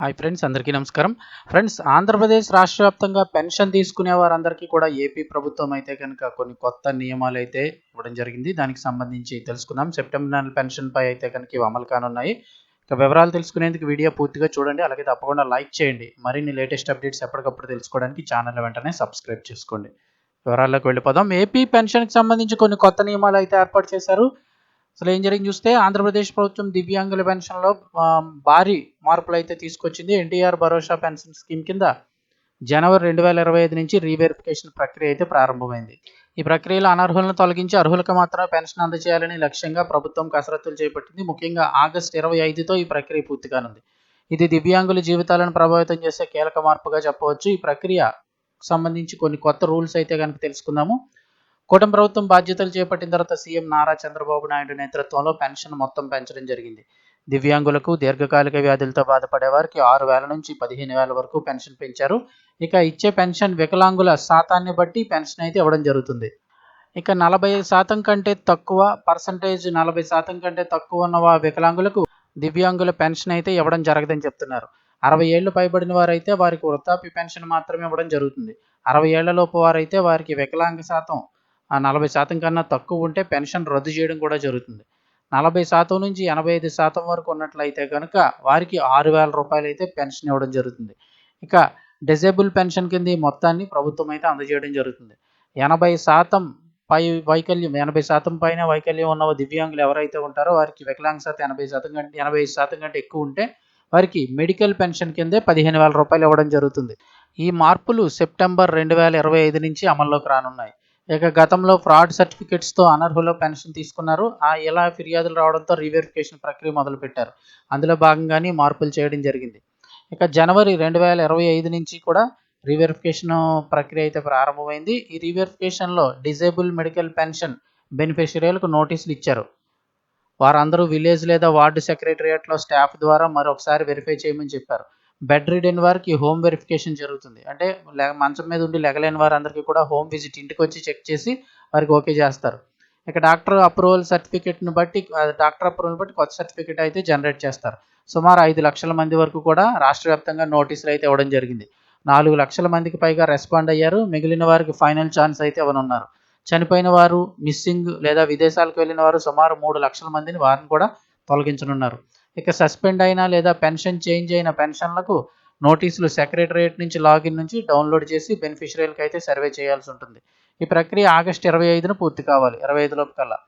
Hi friends అందరికీ నమస్కారం. Friends Andhra Pradesh రాష్ట్ర వ్యాప్తంగా పెన్షన్ తీసుకునే వారందరికీ కూడా ఏపీ ప్రభుత్వం అయితే కనుక కొన్ని కొత్త నియమాలు అయితే ఇవ్వడం జరిగింది. దానికి సంబంధించి తెలుసుకుందాం. సెప్టెంబర్ నెల పెన్షన్ పై అయితే కనుక ఇవి అమలు కానున్నాయి. ఇక వివరాలు తెలుసుకునేందుకు వీడియో పూర్తిగా చూడండి. అలాగే తప్పకుండా లైక్ చేయండి. మరిన్ని లేటెస్ట్ అప్డేట్స్ ఎప్పటికప్పుడు తెలుసుకోవడానికి ఛానల్ వెంటనే సబ్స్క్రైబ్ చేసుకోండి. వివరాల్లోకి వెళ్ళిపోదాం. ఏపీ పెన్షన్కి సంబంధించి కొన్ని కొత్త నియమాలు అయితే ఏర్పాటు చేశారు. అసలు ఏం జరిగింది చూస్తే ఆంధ్రప్రదేశ్ ప్రభుత్వం దివ్యాంగుల పెన్షన్లో భారీ మార్పులు అయితే తీసుకొచ్చింది. ఎన్టీఆర్ భరోసా పెన్షన్ స్కీమ్ కింద జనవరి రెండు వేల ఇరవై ఐదు నుంచి రీవెరిఫికేషన్ ప్రక్రియ అయితే ప్రారంభమైంది. ఈ ప్రక్రియలో అనర్హులను తొలగించి అర్హులకు మాత్రమే పెన్షన్ అందజేయాలని లక్ష్యంగా ప్రభుత్వం కసరత్తులు చేపట్టింది. ముఖ్యంగా ఆగస్టు ఇరవై ఐదుతో ఈ ప్రక్రియ పూర్తి కానుంది ఇది దివ్యాంగుల జీవితాలను ప్రభావితం చేసే కీలక మార్పుగా చెప్పవచ్చు. ఈ ప్రక్రియ సంబంధించి కొన్ని కొత్త రూల్స్ అయితే కనుక తెలుసుకుందాము. కూటమి ప్రభుత్వం బాధ్యతలు చేపట్టిన తర్వాత సీఎం నారా చంద్రబాబు నాయుడు నేతృత్వంలో పెన్షన్ మొత్తం పెంచడం జరిగింది. దివ్యాంగులకు దీర్ఘకాలిక వ్యాధులతో బాధపడే వారికి ఆరు వేల నుంచి పదిహేను వేల వరకు పెన్షన్ పెంచారు. ఇక ఇచ్చే పెన్షన్ వికలాంగుల శాతాన్ని బట్టి పెన్షన్ అయితే ఇవ్వడం జరుగుతుంది. ఇక నలభై శాతం కంటే తక్కువ పర్సంటేజ్ నలభై శాతం కంటే తక్కువ ఉన్న వికలాంగులకు దివ్యాంగుల పెన్షన్ అయితే ఇవ్వడం జరగదని చెప్తున్నారు. అరవై ఏళ్ళు పైబడిన వారైతే వారికి వృద్ధాప్య పెన్షన్ మాత్రమే ఇవ్వడం జరుగుతుంది. అరవై ఏళ్ళలోపు వారైతే వారికి వికలాంగ శాతం ఆ నలభై శాతం కన్నా తక్కువ ఉంటే పెన్షన్ రద్దు చేయడం కూడా జరుగుతుంది. నలభై శాతం నుంచి ఎనభై ఐదు శాతం వరకు ఉన్నట్లయితే కనుక వారికి ఆరు వేల రూపాయలు అయితే పెన్షన్ ఇవ్వడం జరుగుతుంది. ఇక డిజేబుల్ పెన్షన్ కింద ఈ మొత్తాన్ని ప్రభుత్వం అయితే అందజేయడం జరుగుతుంది. ఎనభై శాతం పై వైకల్యం ఎనభై శాతం పైన వైకల్యం ఉన్న దివ్యాంగులు ఎవరైతే ఉంటారో వారికి వికలాంగ శాతం ఎనభై శాతం కంటే ఎనభై శాతం కంటే ఎక్కువ ఉంటే వారికి మెడికల్ పెన్షన్ కిందే పదిహేను వేల రూపాయలు ఇవ్వడం జరుగుతుంది. ఈ మార్పులు సెప్టెంబర్ రెండు వేల ఇరవై ఐదు నుంచి అమల్లోకి రానున్నాయి. ఇక గతంలో ఫ్రాడ్ సర్టిఫికెట్స్తో అనర్హుల పెన్షన్ తీసుకున్నారు. ఆ ఇలా ఫిర్యాదులు రావడంతో రీవెరిఫికేషన్ ప్రక్రియ మొదలుపెట్టారు. అందులో భాగంగానే మార్పులు చేయడం జరిగింది. ఇక జనవరి రెండు వేల ఇరవై ఐదు నుంచి కూడా రీవెరిఫికేషన్ ప్రక్రియ అయితే ప్రారంభమైంది. ఈ రీవెరిఫికేషన్లో డిజేబుల్ మెడికల్ పెన్షన్ బెనిఫిషరీలకు నోటీసులు ఇచ్చారు. వారందరూ విలేజ్ లేదా వార్డు సెక్రటరియట్లో స్టాఫ్ ద్వారా మరొకసారి వెరిఫై చేయమని చెప్పారు. బెడ్ రిడెన్ వారికి హోమ్ వెరిఫికేషన్ జరుగుతుంది. అంటే మంచం మీద ఉండి లెగలేని వారందరికీ కూడా హోమ్ విజిట్ ఇంటికి వచ్చి చెక్ చేసి వారికి ఓకే చేస్తారు. ఇక డాక్టర్ అప్రూవల్ సర్టిఫికేట్ని బట్టి డాక్టర్ అప్రూవల్ బట్టి కొత్త సర్టిఫికేట్ అయితే జనరేట్ చేస్తారు. సుమారు ఐదు లక్షల మంది వరకు కూడా రాష్ట్ర వ్యాప్తంగా నోటీసులు అయితే ఇవ్వడం జరిగింది. నాలుగు లక్షల మందికి పైగా రెస్పాండ్ అయ్యారు. మిగిలిన వారికి ఫైనల్ ఛాన్స్ అయితే ఇవ్వనున్నారు. చనిపోయిన వారు మిస్సింగ్ లేదా విదేశాలకు వెళ్ళిన వారు సుమారు మూడు లక్షల మందిని వారిని కూడా తొలగించనున్నారు. ఇక సస్పెండ్ అయినా లేదా పెన్షన్ చేంజ్ అయిన పెన్షన్లకు నోటీసులు సెక్రటరియట్ నుంచి లాగిన్ నుంచి డౌన్లోడ్ చేసి బెనిఫిషరీలకు అయితే సర్వే చేయాల్సి ఉంటుంది. ఈ ప్రక్రియ ఆగస్టు ఇరవై ఐదున పూర్తి కావాలి ఇరవై ఐదులోపు కల్లా.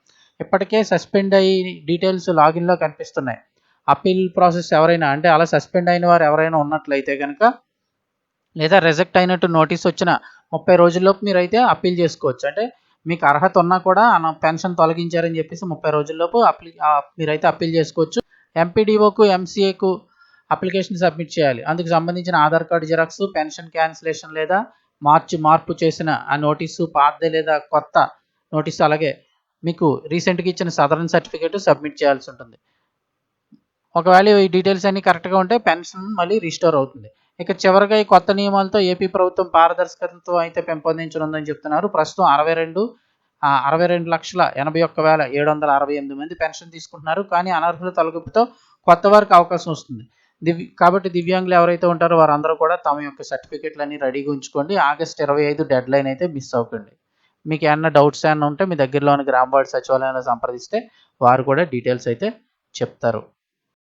ఇప్పటికే సస్పెండ్ అయ్యి డీటెయిల్స్ లాగిన్లో కనిపిస్తున్నాయి. అప్పీల్ ప్రాసెస్ ఎవరైనా అంటే అలా సస్పెండ్ అయిన వారు ఎవరైనా ఉన్నట్లయితే కనుక లేదా రిజెక్ట్ అయినట్టు నోటీస్ వచ్చిన ముప్పై రోజుల్లోపు మీరు అయితే అప్పీల్ చేసుకోవచ్చు. అంటే మీకు అర్హత ఉన్నా కూడా పెన్షన్ తొలగించారని చెప్పేసి ముప్పై రోజుల్లోపు అప్లీ మీరైతే అప్పీల్ చేసుకోవచ్చు. ఎంపీడీఓకు ఎంసీఏకు అప్లికేషన్ సబ్మిట్ చేయాలి. అందుకు సంబంధించిన Aadhaar card xerox pension cancellation లేదా మార్చి మార్పు చేసిన ఆ నోటీసు పాత లేదా కొత్త నోటీసు అలాగే మీకు రీసెంట్గా ఇచ్చిన సదరన్ సర్టిఫికేట్ సబ్మిట్ చేయాల్సి ఉంటుంది. ఒకవేళ ఈ డీటెయిల్స్ అన్ని కరెక్ట్గా ఉంటే పెన్షన్ మళ్ళీ రిస్టోర్ అవుతుంది. ఇక చివరిగా ఈ కొత్త నియమాలతో ఏపీ ప్రభుత్వం పారదర్శకతతో అయితే పెంపొందించనుందని చెప్తున్నారు. ప్రస్తుతం అరవై రెండు అరవై రెండు లక్షల ఎనభై ఒక్క వేల ఏడు వందల అరవై ఎనిమిది మంది పెన్షన్ తీసుకుంటున్నారు. కానీ అనర్హుల తొలగింపుతో కొత్త వారికి అవకాశం వస్తుంది. దివ్య కాబట్టి దివ్యాంగులు ఎవరైతే ఉంటారో వారందరూ కూడా తమ యొక్క సర్టిఫికేట్లన్నీ రెడీగా ఉంచుకోండి. ఆగస్ట్ ఇరవై ఐదు డెడ్ లైన్ అయితే మిస్ అవ్వకండి. మీకు ఏమన్నా డౌట్స్ ఏమన్నా ఉంటే మీ దగ్గరలోని గ్రామ వార్డు సచివాలయంలో సంప్రదిస్తే వారు కూడా డీటెయిల్స్ అయితే చెప్తారు.